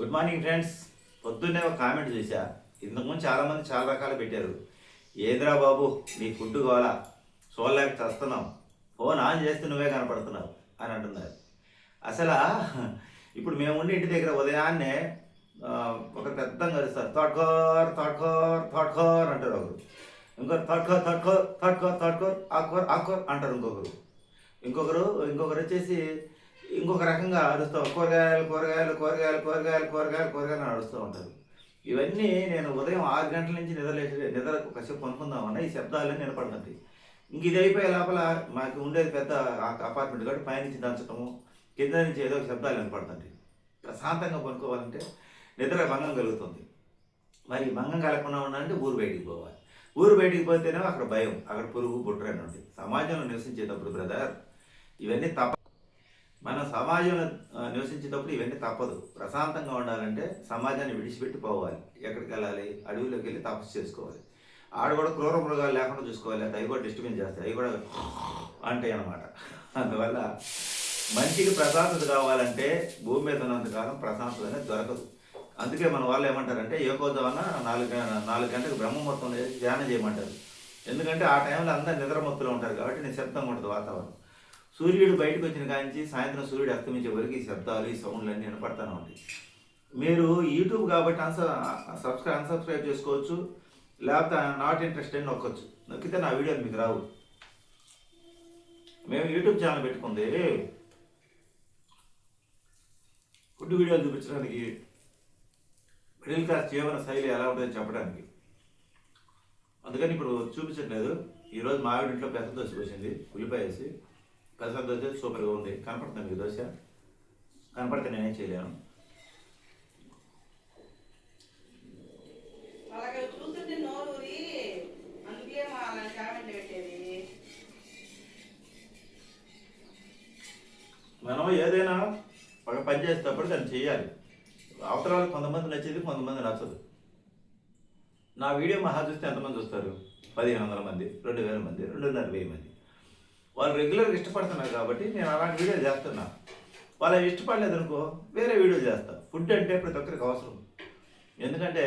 Good morning friends పొద్దున్నే ఒక comment చూసా ఇంతకుముందు చాలామంది చాలా రకాలు పెట్టారు. ఏంద్రా బాబు నీ ఫుడ్ కావాలా చూడలేక చేస్తున్నాం. ఫోన్ ఆన్ చేస్తే నువ్వే కనపడుతున్నావు అని అంటున్నారు. అసలు ఇప్పుడు మేము ఇంటి దగ్గర ఉదయాన్నే ఒక పెద్ద కలుస్తారు తోటకోర్ తోటకోర్ తోటకోర్ అంటారు ఒకరు. ఇంకొకరు తోటకోర్ తోటకోర్ తోటకోర్ తోటకోర్ ఆకోర్ ఆకోర్ అంటారు ఇంకొకరు. ఇంకొకరు ఇంకొకరు వచ్చేసి ఇంకొక రకంగా అరుస్తూ కూరగాయలు కూరగాయలు కూరగాయలు కూరగాయలు కూరగాయలు కూరగాయలు అరుస్తూ ఉంటారు. ఇవన్నీ నేను ఉదయం ఆరు గంటల నుంచి నిద్రలేసి నిద్ర కసేపు కొనుక్కుందామన్నా ఈ శబ్దాలు వినపడుతుంది ఇంక ఇది అయిపోయే లోపల మాకు ఉండేది పెద్ద అపార్ట్మెంట్ కాబట్టి పైనుంచి దంచటము కింద నుంచి ఏదో ఒక శబ్దాలు వినపడుతుంది ప్రశాంతంగా కొనుక్కోవాలంటే నిద్ర భంగం కలుగుతుంది. మరి భంగం కలగకుండా ఉండాలంటే ఊరు బయటికి పోవాలి. ఊరు బయటికి పోతేనే అక్కడ భయం అక్కడ పురుగు పుట్ర ఉంది ఉంటుంది సమాజంలో నివసించేటప్పుడు బ్రదర్ ఇవన్నీ తప్ప మనం సమాజంలో నివసించేటప్పుడు ఇవన్నీ తప్పదు. ప్రశాంతంగా ఉండాలంటే సమాజాన్ని విడిచిపెట్టి పోవాలి ఎక్కడికి వెళ్ళాలి? అడవిలోకి వెళ్ళి తపస్సు చేసుకోవాలి. ఆడ కూడా క్రూర మృగాలు లేకుండా చూసుకోవాలి. అది కూడా డిస్టర్బెన్స్ చేస్తాయి. అవి కూడా అంటాయి అనమాట అందువల్ల మనిషికి ప్రశాంతత కావాలంటే భూమి మీద ఉన్నంతకాలం ప్రశాంతత అనేది దొరకదు. అందుకే మన వాళ్ళు ఏమంటారంటే ఏకోదవన నాలుగు నాలుగు గంటలకు బ్రహ్మమొత్తం ధ్యానం చేయమంటారు. ఎందుకంటే ఆ టైంలో అందరు నిద్రమత్తులో ఉంటారు కాబట్టి నిశ్శబ్దంగా ఉంటుంది వాతావరణం. సూర్యుడు బయటకు వచ్చిన కాంచి సాయంత్రం సూర్యుడు అస్తమించే వరకు ఈ శబ్దాలు ఈ సౌండ్లు అన్నీ వినపడతానే ఉంటాయి. మీరు యూట్యూబ్ కాబట్టి అన్స సబ్స్క్రైబ్ అన్సబ్స్క్రైబ్ చేసుకోవచ్చు. లేకపోతే నాట్ ఇంట్రెస్ట్ అని నొక్కొచ్చు. నొక్కితే నా వీడియోలు మీకు రావు. మేము యూట్యూబ్ ఛానల్ పెట్టుకుంది. ఫుడ్ వీడియోలు చూపించడానికి మిడిల్ క్లాస్ జీవన శైలి ఎలా ఉంటుందని చెప్పడానికి. అందుకని ఇప్పుడు చూపించట్లేదు. ఈరోజు మా ఇంట్లో పెద్ద దోశ వచ్చింది ఉల్లిపాయ వేసి పెసర దోశ సూపర్గా ఉంది. కనపడుతుంది మీకు దోశ? కనపడితే నేనేం చేయలేను. మనం ఏదైనా ఒక పని చేసేటప్పుడు దాన్ని చేయాలి. వాళ్ళకి కొంతమంది నచ్చేది కొంతమంది నచ్చదు. నా వీడియో మహా చూస్తే ఎంతమంది చూస్తారు? పదిహేను వందల మంది రెండు వేల మంది రెండున్నర వెయ్యి మంది. వాళ్ళు రెగ్యులర్గా ఇష్టపడుతున్నారు కాబట్టి నేను అలాంటి వీడియో చేస్తున్నా. వాళ్ళు అవి ఇష్టపడలేదు అనుకో వేరే వీడియో చేస్తా. ఫుడ్ అంటే ప్రతి ఒక్కరికి అవసరం. ఎందుకంటే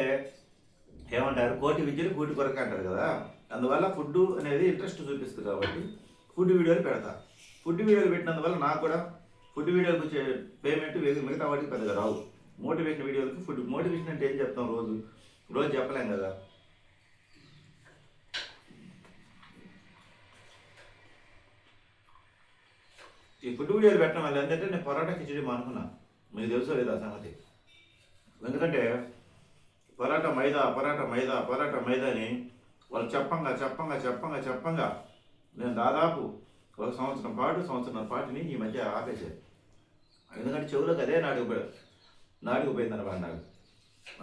ఏమంటారు? కోటి విద్యలు కోటి కొరకు అంటారు కదా. అందువల్ల ఫుడ్ అనేది ఇంట్రెస్ట్ చూపిస్తుంది కాబట్టి ఫుడ్ వీడియోలు పెడతా. ఫుడ్ వీడియోలు పెట్టినందువల్ల నాకు కూడా ఫుడ్ వీడియోలకు వచ్చే పేమెంట్ మిగతా వాటికి పెద్దగా రావు. మోటివేషన్ వీడియోలకి ఫుడ్ మోటివేషన్ అంటే ఏం చెప్తాం రోజు? రోజు చెప్పలేం కదా. ఈ ఫుడ్ వీడియోలు పెట్టడం వల్ల ఏంటంటే నేను పరోటా కిచడీ మానుకున్నా. మీకు తెలుసో లేదా సంగతి? ఎందుకంటే పరాట మైదా పరాట మైదా పరాట మైదా అని వాళ్ళు చెప్పంగా చెప్పంగా చెప్పంగా చెప్పంగా నేను దాదాపు ఒక సంవత్సరం పాటు సంవత్సరం పాటుని ఈ మధ్య ఆపేశాను ఎందుకంటే చెవులకు అదే నాటుకు నాటుకుపోయింది అనమాట నాకు.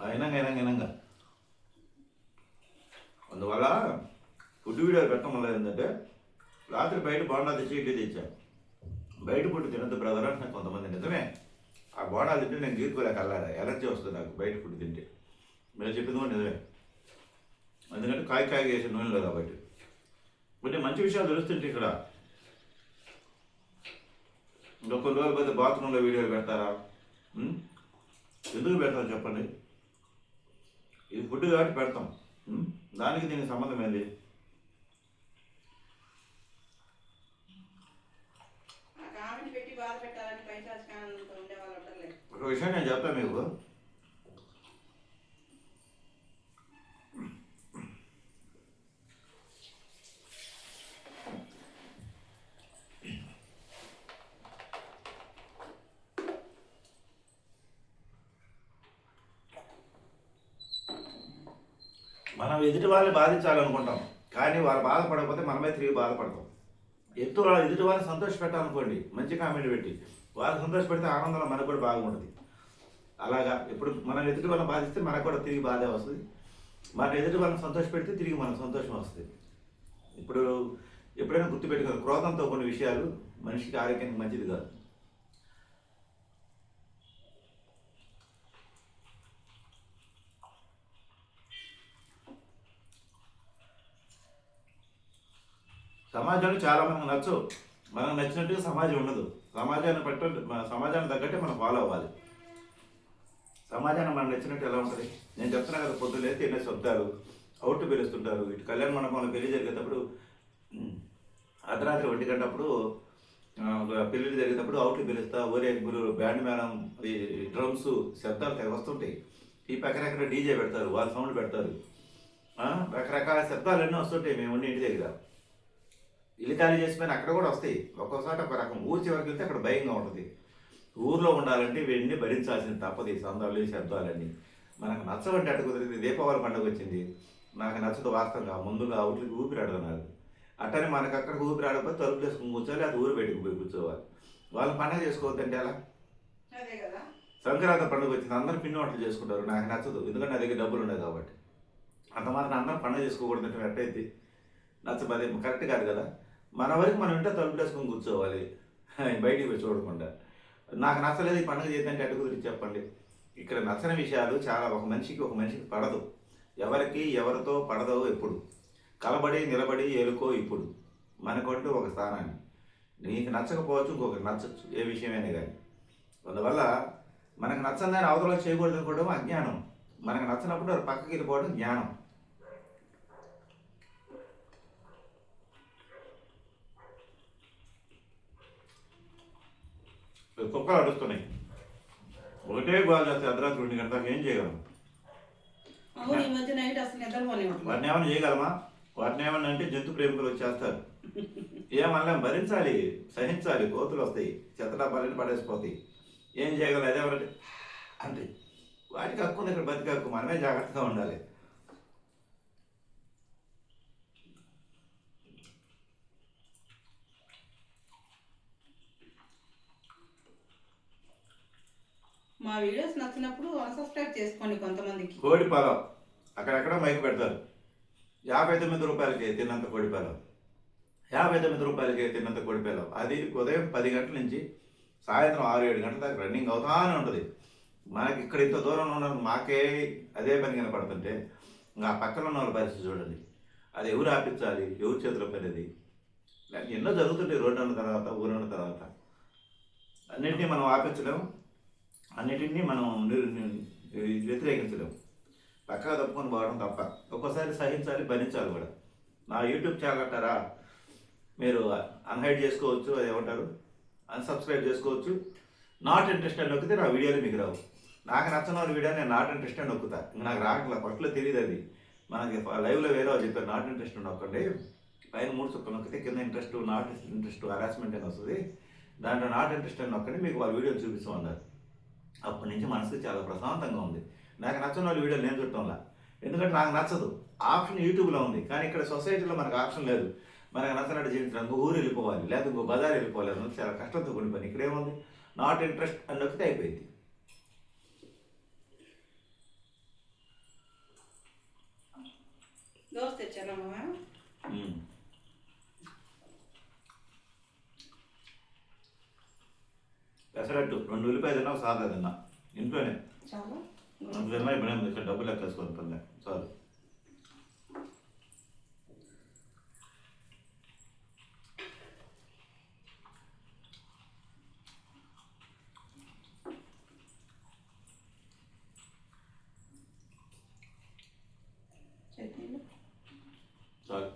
అయినంగా అయినంగా అయినంగా అందువల్ల ఫుడ్ వీడియోలు పెట్టడం వల్ల ఏంటంటే రాత్రి బయట బాండా తెచ్చి ఇడ్లీ తెచ్చాను. బయట ఫుడ్ తినద్దు బ్రదర్ అంటున్నారు కొంతమంది నిజమే. ఆ బోండాలు తింటే నేను గీరుకోలేక అల్లారా? ఎలర్జీ వస్తుంది నాకు బయట ఫుడ్ తింటే. మీరు చెప్పింది కూడా నిజమే. ఎందుకంటే కాయ కాయ చేసే నూనెలో కాబట్టి కొన్ని మంచి విషయాలు తెలుస్తుంటే ఇక్కడ. ఇంకా కొన్ని రోజుల పెద్ద బాత్రూంలో వీడియోలు పెడతారా? ఎందుకు పెడతాం చెప్పండి? ఇది ఫుడ్ కాబట్టి పెడతాం. దానికి దీనికి సంబంధం ఏంది ఆ కామెంట్ పెట్టి బాధ పెట్టాలని పైశాచికానందంతో ఉండే వాళ్ళు ఉంటారులే ఒక విషయం నేను చెప్తాను మీకు మనం ఎదుటి వాళ్ళని బాధించాలనుకుంటాం కానీ వాళ్ళు బాధపడకపోతే మనమే తిరిగి బాధపడతాం. ఎత్తు ఎదుటి వాళ్ళని సంతోష పెట్టాలనుకోండి మంచి కామెంట్ పెట్టి వాళ్ళు సంతోషపెడితే ఆనందంలో మనకు కూడా బాగుంటుంది అలాగా ఇప్పుడు మనం ఎదుటి వాళ్ళని బాధిస్తే మనకు కూడా తిరిగి బాధే వస్తుంది. మన ఎదుటి వాళ్ళని సంతోష పెడితే తిరిగి మనకు సంతోషం వస్తుంది. ఇప్పుడు ఎప్పుడైనా గుర్తుపెట్టుకో క్రోధంతో కొన్ని విషయాలు మనిషికి ఆరోగ్యానికి మంచిది కాదు. సమాజంలో చాలా మనకు నచ్చు మనకు నచ్చినట్టుగా సమాజం ఉండదు. సమాజాన్ని పట్టు మన సమాజాన్ని తగ్గట్టే మనం ఫాలో అవ్వాలి. సమాజాన్ని మనం నచ్చినట్టు ఎలా ఉంటుంది? నేను చెప్తున్నా కదా పొద్దున్న లేస్తే ఎన్నో శబ్దాలు అవుట్ పిలుస్తుంటారు. ఇటు కళ్యాణ మండపంలో పెళ్ళి జరిగేటప్పుడు అర్ధరాత్రి ఒంటి గంటప్పుడు ఆ, జరిగేటప్పుడు అవుట్లు పిలుస్తా ఊరేగింపులు బ్యాండ్ మేళం ఈ డ్రమ్స్ శబ్దాలు తెగ వస్తుంటాయి. ఈ పక్కన డీజే పెడతారు వాళ్ళ సౌండ్ పెడతారు. రకరకాల శబ్దాలు ఎన్నో వస్తుంటాయి మేము ఉండే ఇంటి దగ్గర. ఇల్లు ఖాళీ చేసిపోయిన అక్కడ కూడా వస్తాయి. ఒక్కోసారి ఒక రకం ఊరి చివరికి వెళ్తే అక్కడ భయంగా ఉంటుంది. ఊర్లో ఉండాలంటే ఇవన్నీ భరించాల్సింది తప్పదు ఈ సందాలు ఈ శబ్దాలన్నీ. మనకు నచ్చవంటే అటు కుదిరింది దీపావళి పండుగ వచ్చింది నాకు నచ్చదు వాస్తవంగా ముందుగా అవుట్లకి ఊపిరాడదు నాకు అట్టనే మనకు అక్కడ ఊపిరాడకపోతే తలుపులు వేసుకుని కూర్చోవాలి అది ఊరు బయటకు పోయి కూర్చోవాలి. వాళ్ళు పండగ చేసుకోవద్దంటే కదా. సంక్రాంతి పండుగ వచ్చింది అందరూ పిండి వంటలు చేసుకుంటారు నాకు నచ్చదు ఎందుకంటే నా దగ్గర డబ్బులు ఉన్నాయి కాబట్టి. అంత మాత్రం అందరం పండుగ చేసుకోకూడదంటే ఎట్టయితే నచ్చదు కరెక్ట్ కాదు కదా. మన వరకు మనం ఇంట్లో తలుపులు వేసుకొని కూర్చోవాలి బయటికి పోయి చూడకుండా. నాకు నచ్చలేదు ఈ పండుగ చేద్దంటే అటు గురించి చెప్పండి. ఇక్కడ నచ్చని విషయాలు చాలా ఒక మనిషికి ఒక మనిషికి పడదు. ఎవరికి ఎవరితో పడదో ఎప్పుడు. కలబడి నిలబడి ఏలుకో ఇప్పుడు. మనకంటూ ఒక స్థానాన్ని. నీకు నచ్చకపోవచ్చు ఇంకొకటి నచ్చచ్చు. ఏ విషయమైనా కానీ. అందువల్ల మనకు నచ్చందని అవతల చేయకూడదు అనుకోవడం అజ్ఞానం. మనకు నచ్చినప్పుడు పక్కకి వెళ్ళిపోవడం జ్ఞానం. కుక్కలు అడుస్తున్నాయి. ఒకటే గోల్ చేస్తే అర్ధరాత్రి రెండు గంటలకు ఏం చేయగలం? వాటిని ఏమైనా చేయగలమా? వాటిని ఏమన్నా అంటే జంతు ప్రేమికులు వచ్చేస్తారు. ఏమన్నా భరించాలి సహించాలి కోతులు వస్తాయి చెత్తడాపాలని పడేసిపోతాయి. ఏం చేయగలం? అదే ఒకటి. అంటే వాటికి హక్కు ఇక్కడ బతికి హక్కు మనమే జాగ్రత్తగా ఉండాలి. మా వీడియోస్ నచ్చినప్పుడు అన్సబ్స్క్రైబ్ చేసుకోండి కొంతమందికి. కోడి పొలం అక్కడెక్కడ మైక్ పెడతారు. యాభై తొమ్మిది రూపాయలకి తిన్నంత కోడి పొలం యాభై తొమ్మిది రూపాయలకి తిన్నంత కోడి పొలం అది ఉదయం పది గంటల నుంచి సాయంత్రం ఆరు ఏడు గంటల దాకా రన్నింగ్ అవుతానే ఉంటుంది. మనకి ఇక్కడ ఇంత దూరంలో ఉన్న మాకే అదే పని కనపడుతుంటే ఇంకా ఆ పక్కన ఉన్న వాళ్ళ పరిస్థితి చూడండి. అది ఎవరు ఆపించాలి? ఎవరు చేతిలో పని ఎన్నో జరుగుతుంటాయి రోడ్డు అన్న తర్వాత ఊరు తర్వాత. అన్నింటినీ మనం ఆపించలేము. అన్నిటినీ మనం వ్యతిరేకించలేము. పక్కగా తప్పుకొని పోవడం తప్ప. ఒక్కోసారి సహించాలి భరించాలి కూడా. నా యూట్యూబ్ ఛానల్ అంటారా? మీరు అన్హైడ్ చేసుకోవచ్చు అది ఏమంటారు అన్సబ్స్క్రైబ్ చేసుకోవచ్చు. నాట్ ఇంట్రెస్ట్ అని నొక్కితే నా వీడియోలు మీకు రావు. నాకు నచ్చిన వీడియో నేను నాట్ ఇంట్రెస్ట్ అని నొక్కుతా. ఇంకా నాకు రావట్లే ఫస్ట్లో తెలియదు అది. మనకి లైవ్లో వేరే చెప్పారు నాట్ ఇంట్రెస్ట్ నొక్కండి. పైన మూడు చుక్కలు నొక్కితే కింద ఇంట్రెస్ట్ నాట్ ఇంట్రెస్ట్ హరాస్మెంట్ అని వస్తుంది. దాంట్లో నాట్ ఇంట్రెస్ట్ అని నొక్కండి మీకు వాళ్ళ వీడియో చూపిస్తామన్నారు. అప్పటి నుంచి మనసుకు చాలా ప్రశాంతంగా ఉంది. నాకు నచ్చని వాళ్ళ వీడియోలు నేను చూడటంలా. ఎందుకంటే నాకు నచ్చదు. ఆప్షన్ యూట్యూబ్లో ఉంది. కానీ ఇక్కడ సొసైటీలో మనకు ఆప్షన్ లేదు. మనకు నచ్చినట్టు జీవించడానికి ఊరు వెళ్ళిపోవాలి లేదా ఇంకో బజార్ వెళ్ళిపోవాలి అన్నది చాలా కష్టంతో కూడిన పని ఇక్కడ ఏముంది? నాట్ ఇంట్రెస్ట్ అని నొక్కితే అయిపోయింది. దోశ పెసరట్టు రెండు ఉల్లిపాయ తిన్నా సాదా తిన్నా ఇంట్లోనే. ఇప్పుడు డబ్బులు లెక్కేసుకొని పల్లె చాలు చట్నీలు చాలు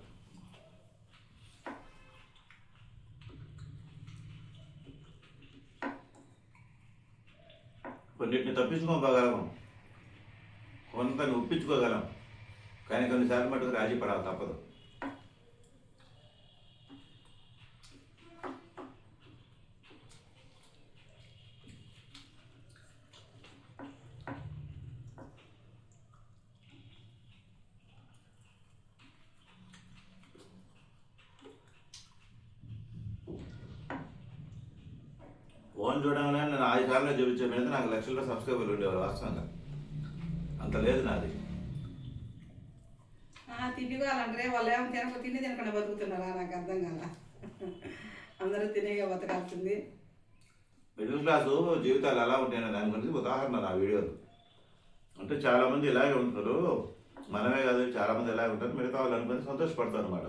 కొన్నిటిని తప్పించుకోగలం. కొంతని ఒప్పించుకోగలం. కానీ కొన్నిసార్లు మటుకు రాజీ పడాలి తప్పదు. ఫోన్ చూడంగానే నేను ఐదు సార్లు చూపించే మీద నాకు లక్షల్లో సబ్స్క్రైబర్లు ఉండేవారు వాస్తవంగా. అంత లేదు నాది. ఆ, తిండి కావాలంటే వాళ్ళు ఏమో తినక తిండి తినకుండా బతుకుతున్నారా? నాకు అర్థం కాల. అందరూ తినేగా బతకాల్సింది. మిడిల్ క్లాసు జీవితాలు ఎలా ఉంటాయనే దాని గురించి ఉదాహరణ నా వీడియోలు. అంటే చాలామంది ఇలాగే ఉంటారు మనమే కాదు చాలామంది ఇలాగే ఉంటారు. మిగతా వాళ్ళు అనుకుని సంతోషపడతారు అన్నమాట.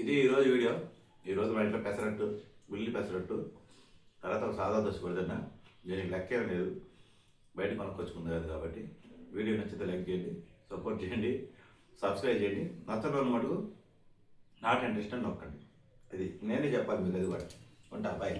ఇది ఈరోజు వీడియో. ఈరోజు మా ఇంట్లో పెసరట్టు ఉల్లి పెసరట్టు తర్వాత ఒక సాదా దోశ పెడుతున్నా దీనికి లెక్కేం లేదు. బయట కొనుక్కొచ్చుకుంది కాదు కాబట్టి. వీడియో నచ్చితే లైక్ చేయండి సపోర్ట్ చేయండి సబ్స్క్రైబ్ చేయండి. నచ్చని వాళ్ళు మటుకు నాట్ ఇంట్రెస్ట్ అని నొక్కండి. అది నేనే చెప్పాలి మీకు అది కూడా. ఉంటా బాయ్.